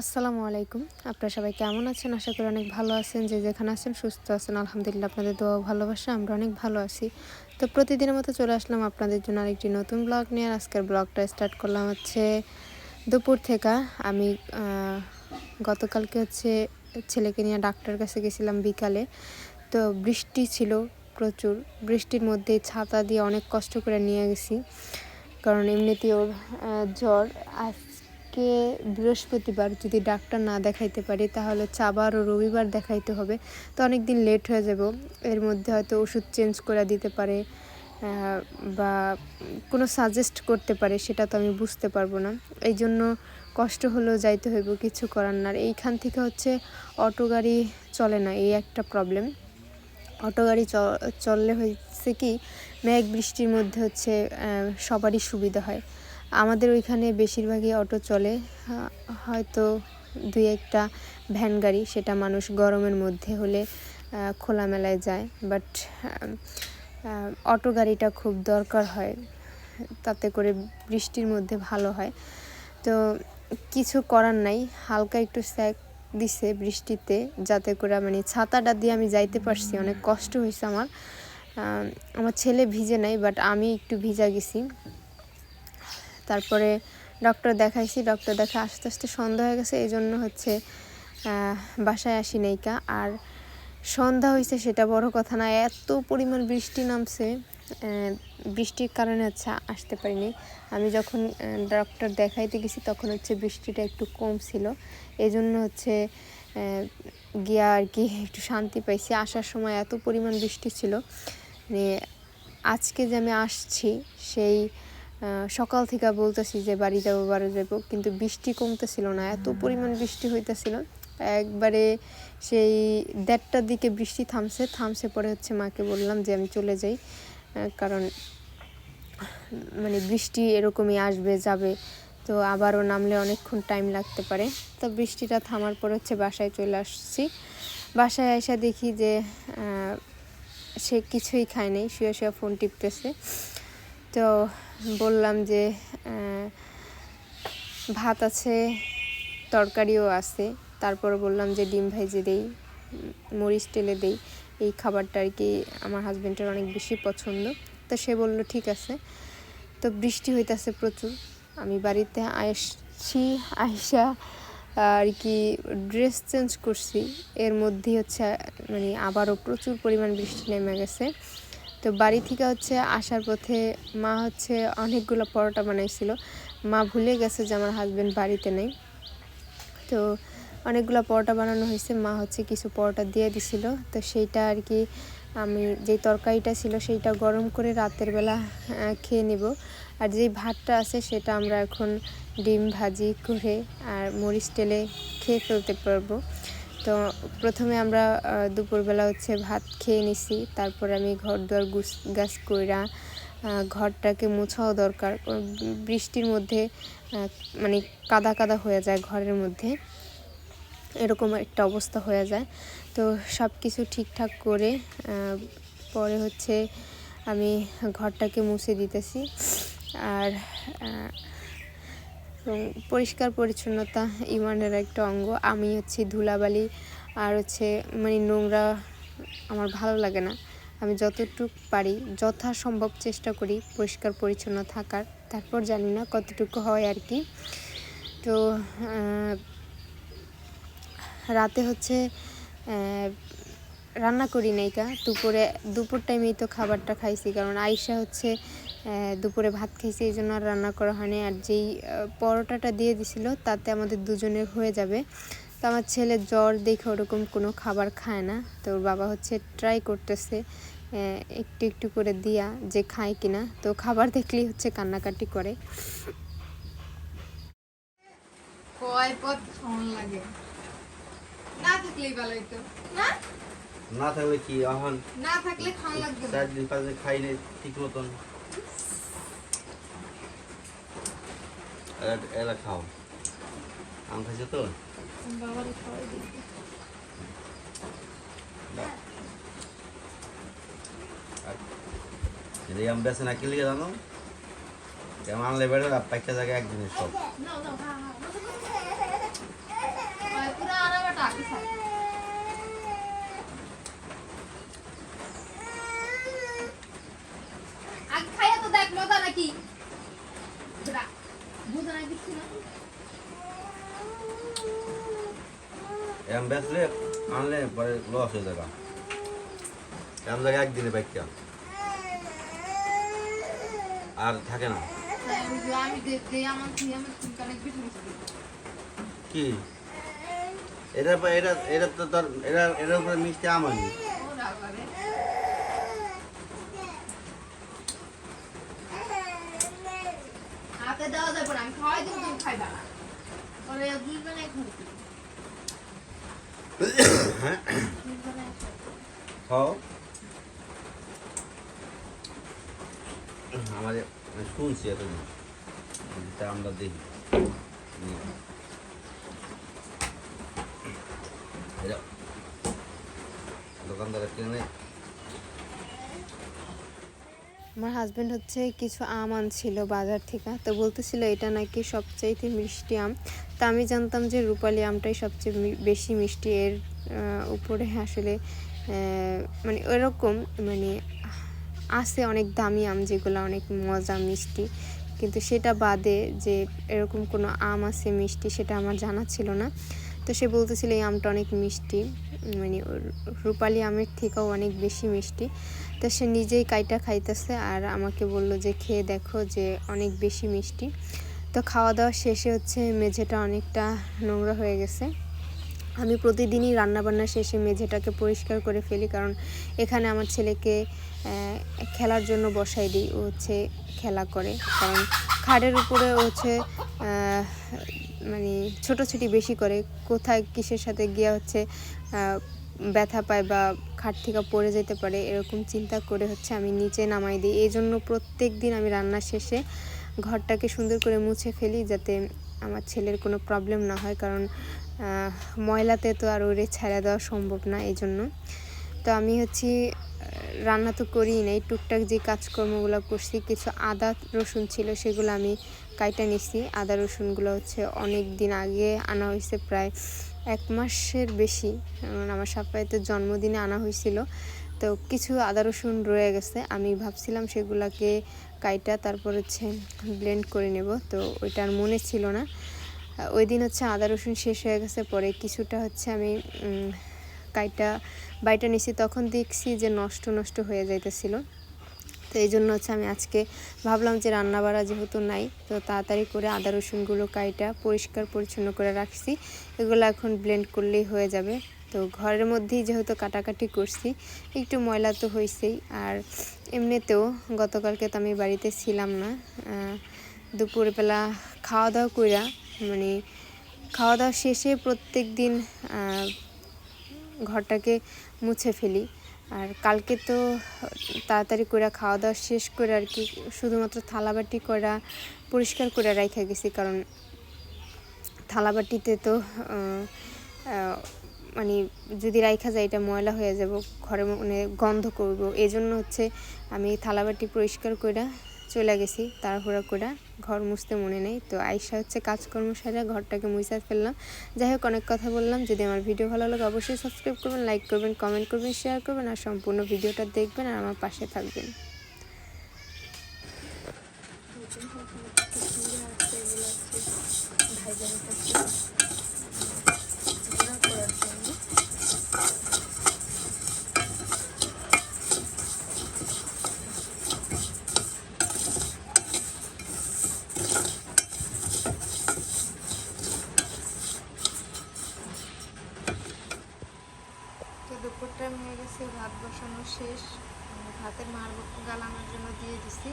আসসালামু আলাইকুম। আপনারা সবাই কেমন আছেন? আশা করি অনেক ভালো আছেন। যে যেখানে আছেন, সুস্থ আছেন। আলহামদুলিল্লাহ, আপনাদের দোয়া ভালোবাসা, আমরা অনেক ভালো আছি। তো প্রতিদিনের মতো চলে আসলাম আপনাদের জন্য আরেকটি নতুন ব্লগ নিয়ে। আজকের ব্লগটা স্টার্ট করলাম হচ্ছে দুপুর থেকে। আমি গতকালকে হচ্ছে ছেলেকে নিয়ে ডাক্তার কাছে গেছিলাম বিকালে। তো বৃষ্টি ছিল প্রচুর। বৃষ্টির মধ্যে ছাতা দিয়ে অনেক কষ্ট করে নিয়ে গেছি। কারণ এমনিতেই ওর জ্বর আজকে বৃহস্পতিবার যদি ডাক্তার না দেখাইতে পারি, তাহলে হচ্ছে আবারও রবিবার দেখাইতে হবে। তো অনেক দিন লেট হয়ে যাব। এর মধ্যে হয়তো ওষুধ চেঞ্জ করে দিতে পারে বা কোনো সাজেস্ট করতে পারে, সেটা তো আমি বুঝতে পারব না। এই জন্য কষ্ট হলেও যাইতে হইব, কিছু করার না। এইখান থেকে হচ্ছে অটো গাড়ি চলে না, এই একটা প্রবলেম অটো গাড়ি চললে হয়েছে কি, মেঘ বৃষ্টির মধ্যে হচ্ছে সবারই সুবিধা হয়। আমাদের ওইখানে বেশিরভাগই অটো চলে। হয়তো দুই একটা ভ্যান গাড়ি, সেটা মানুষ গরমের মধ্যে হলে খোলামেলায় যায়। বাট অটো গাড়িটা খুব দরকার হয়, তাতে করে বৃষ্টির মধ্যে ভালো হয়। তো কিছু করার নাই, হালকা একটু স্যাক দিছে বৃষ্টিতে, যাতে করে মানে ছাতাটা দিয়ে আমি যাইতে পারছি, অনেক কষ্ট হয়েছে আমার। আমার ছেলে ভিজে নাই, বাট আমি একটু ভিজা গেছি। তারপরে ডক্টর দেখাইছি ডক্টর দেখা আস্তে আস্তে সন্ধ্যা হয়ে গেছে এই জন্য হচ্ছে বাসায় আসি নাইকা আর সন্ধ্যা হয়েছে সেটা বড় কথা না, এত পরিমাণ বৃষ্টি নামছে বৃষ্টির কারণে হচ্ছে আসতে পারিনি। আমি যখন ডক্টর দেখাইতে গেছি তখন হচ্ছে বৃষ্টিটা একটু কম ছিল। এই জন্য হচ্ছে গিয়া আর কি একটু শান্তি পাইছি। আসার সময় এত পরিমাণ বৃষ্টি ছিল মানে আজকে যে আমি আসছি, সেই সকাল থেকে বলতেছি যে বাড়ি যাব বাড়ি যাব, কিন্তু বৃষ্টি কমতেছিল না, এত পরিমাণ বৃষ্টি হইতেছিল। একবারে সেই দেড়টার দিকে বৃষ্টি থামছে থামছে পরে হচ্ছে মাকে বললাম যে আমি চলে যাই কারণ মানে বৃষ্টি এরকমই আসবে, যাবে, তো আবারও নামলে অনেকক্ষণ টাইম লাগতে পারে। তো বৃষ্টিটা থামার পর হচ্ছে বাসায় চলে আসছি। বাসায় এসে দেখি যে সে কিছুই খায় নাই, শুয়ে শুয়ে ফোন টিপতেছে। তো বললাম যে ভাত আছে, তরকারিও আছে। তারপর বললাম যে, ডিম ভেজে দেই, মরিচ টেলে দেই। এই খাবারটা আর কি আমার হাজব্যান্ডের অনেক বেশি পছন্দ। তো সে বলল, ঠিক আছে। তো বৃষ্টি হইতাছে প্রচুর। আমি বাড়িতে আসছি আইসা, আর কি ড্রেস চেঞ্জ করছি। এর মধ্যেই হচ্ছে মানে আবারও প্রচুর পরিমাণ বৃষ্টি নেমে গেছে। তো বাড়ি থেকে হচ্ছে আসার পথে মা হচ্ছে অনেকগুলো পরোটা বানাইছিল। মা ভুলে গেছে যে আমার হাজব্যান্ড বাড়িতে নেই। তো অনেকগুলো পরোটা বানানো হয়েছে, মা হচ্ছে কিছু পরোটা দিয়ে দিছিল। তো সেইটা আর কি আমি যেই তরকারিটা ছিল সেইটা গরম করে রাতের বেলা খেয়ে নিব। আর যেই ভাতটা আছে সেটা আমরা এখন ডিম ভাজি করে আর মরিচ তেলে খেয়ে ফেলতে পারব। তো প্রথমে আমরা দুপুরবেলা হচ্ছে ভাত খেয়ে নিছি। তারপর আমি ঘর দুয়ার গুছ, গাছ কইরা ঘরটাকে মোছাও দরকার। বৃষ্টির মধ্যে মানে কাদা কাদা হয়ে যায় ঘরের মধ্যে। এরকম একটা অবস্থা হয়ে যায়। তো সব কিছু ঠিকঠাক করে পরে হচ্ছে আমি ঘরটাকে মুছে দিতেছি। আর পরিষ্কার পরিচ্ছন্নতা ইমানের একটা অঙ্গ। আমি হচ্ছে ধুলাবালি আর হচ্ছে মানে নোংরা আমার ভালো লাগে না। আমি যতটুকু পারি, যথাসম্ভব চেষ্টা করি পরিষ্কার পরিচ্ছন্ন থাকার। তারপর জানি না কতটুকু হয় আর কি। তো রাতে হচ্ছে রান্না করি নাইকা দুপুরে, দুপুর টাইমেই তো খাবারটা খাইছি। কারণ আইসা হচ্ছে দুপুরে ভাত খাইছি এই জন্য আর রান্না করা হয়নি। আর যেই পরোটাটা দিয়ে দিছিল তাতে আমাদের দুজনের হয়ে যাবে। তো আমার ছেলে জ্বর দেখে ওরকম কোনো খাবার খায় না। তো ওর বাবা হচ্ছে ট্রাই করতেছে একটু একটু করে দিয়া যে খায় কিনা। তো খাবার দেখলেই হচ্ছে কান্নাকাটি করে। কয় পথ খাওয়ান লাগে? না থাকলেই ভালো হইতো। না? না থাকলে কি এখন না থাকলে খাওয়ান লাগবে চার দিন পাঁচ দিন খাই নাই ঠিক মতন। এলা- খাও। আম খাইছো তো? যদি আম বেছে না কিনলে জানো? কেমন আনলে বেড়ে পাইকা জায়গায় একদিনের সব। বেচলে আনলে পরে লস হয়ে যাবে। এমন জায়গায় একদিনে বাইকটা আর থাকে না। কি? এটা এটা এটা তো তোর এটা এটার উপরে মিষ্টি আম হয়নি ও বাবা রে। হাতে দেওয়া যাবে না আমি খাওয়াই দিব তুমি খাইবা না পরে বুঝবে না এখন বুঝবে না এখন। খাও। আমাদের শুনছি আমরা দেখি। দোকানদারের কিনে। আমার হাজব্যান্ড হচ্ছে কিছু আম আনছিল বাজার থেকে। তো বলতেছিল এটা নাকি সবচাইতে মিষ্টি আম। তা আমি জানতাম যে রূপালি আমটাই সবচেয়ে বেশি মিষ্টি। এর উপরে আসলে মানে ওইরকম মানে আছে অনেক দামি আম যেগুলো অনেক মজা, মিষ্টি। কিন্তু সেটা বাদে যে এরকম কোনো আম আছে মিষ্টি, সেটা আমার জানা ছিল না। তো সে বলতেছিল এই আমটা অনেক মিষ্টি। মানে রূপালি আমের থেকেও অনেক বেশি মিষ্টি। তো সে নিজেই কাইটা খাইতেছে আর আমাকে বলল যে, খেয়ে দেখো যে অনেক বেশি মিষ্টি। তো খাওয়া দাওয়া শেষে হচ্ছে মেঝেটা অনেকটা নোংরা হয়ে গেছে। আমি প্রতিদিনই রান্নাবান্না শেষে মেঝেটাকে পরিষ্কার করে ফেলি, কারণ এখানে আমার ছেলেকে খেলার জন্য বসাই দিই, ও হচ্ছে খেলা করে। কারণ খাটের উপরে হচ্ছে মানে ছোটোছুটি বেশি করে, কোথায় কিসের সাথে গিয়ে হচ্ছে ব্যথা পায় বা খাট থেকে পড়ে যেতে পারে, এরকম চিন্তা করে হচ্ছে আমি নিচে নামাই দিই। এই জন্য প্রত্যেক দিন আমি রান্না শেষে ঘরটাকে সুন্দর করে মুছে ফেলি, যাতে আমার ছেলের কোনো প্রবলেম না হয়, কারণ ময়লাতে তো আর ওরে ছেড়ে দেওয়া সম্ভব না এই জন্য তো আমি হচ্ছে রান্না তো করিই নাই, টুকটাক যে কাজকর্মগুলো করছি, কিছু আদা রসুন ছিল সেগুলো আমি কাইটা নিছি। আদা রসুনগুলো হচ্ছে অনেক দিন আগে আনা হয়েছে, প্রায় এক মাসের বেশি। কারণ আমার সাপ্তাহিতের জন্মদিনে আনা হয়েছিল। তো কিছু আদা রসুন রয়ে গেছে, আমি ভাবছিলাম সেগুলাকে কাইটা তারপর হচ্ছে ব্লেন্ড করে নেব। তো ওইটা আর মনে ছিল না। ওই দিন হচ্ছে আদা রসুন শেষ হয়ে গেছে, পরে কিছুটা হচ্ছে আমি কাইটা, বাইটা নিছি, তখন দেখছি যে নষ্ট নষ্ট হয়ে যাইতেছিল। তো এই জন্য হচ্ছে আমি আজকে ভাবলাম যে রান্না বাড়া যেহেতু নাই, তো তাড়াতাড়ি করে আদা রসুনগুলো, কাইটা পরিষ্কার পরিচ্ছন্ন করে রাখছি। এগুলো এখন ব্লেন্ড করলেই হয়ে যাবে। তো ঘরের মধ্যেই যেহেতু কাটাকাটি করছি, একটু ময়লা তো হয়েছেই আর এমনিতেও গতকালকে তো আমি বাড়িতে ছিলাম না দুপুরবেলা খাওয়া দাওয়া কইরা মানে খাওয়া দাওয়া শেষে প্রত্যেক দিন ঘরটাকে মুছে ফেলি। আর কালকে তো তাড়াতাড়ি করে খাওয়া দাওয়া শেষ করে আর কি শুধুমাত্র থালাবাটি করা পরিষ্কার করে রাখা গেছি। কারণ থালাবাটিতে তো মানে যদি রাইখা যায় এটা ময়লা হয়ে যাব, ঘরে মানে গন্ধ করব। এই জন্য হচ্ছে আমি থালাবাটি পরিষ্কার করে চলে গেছি তাড়াহুড়া করে। ঘর মুছতে মনে নেই। তো আইসা হচ্ছে কাজকর্ম সারা ঘরটাকে মুছা ফেললাম। যাই হোক, অনেক কথা বললাম। যদি আমার ভিডিও ভালো লাগে অবশ্যই সাবস্ক্রাইব করবেন লাইক করবেন কমেন্ট করবেন শেয়ার করবেন, আর সম্পূর্ণ ভিডিওটা দেখবেন আর আমার পাশে থাকবেন তো দুপুর টাইম হয়ে গেছে ভাত বসানো শেষ উম, ভাতের মার গালানোর জন্য দিয়ে দিছি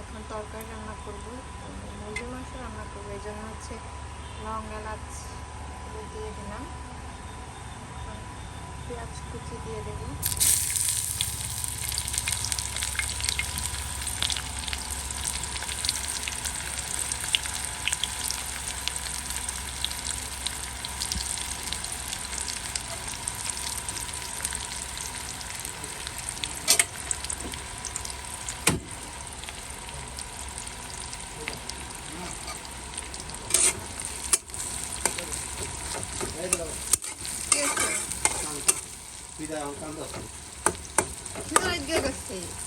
এখন তরকারি রান্না করব তো মুরগির মাংস রান্না করব এই জন্য হচ্ছে লং এলাচ এগুলো দিয়ে দিলাম এখন পেঁয়াজ কুচি দিয়ে দেবো।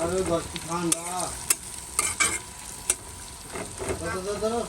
আরে দশ ঠান্ডা। ধরো, ধরো।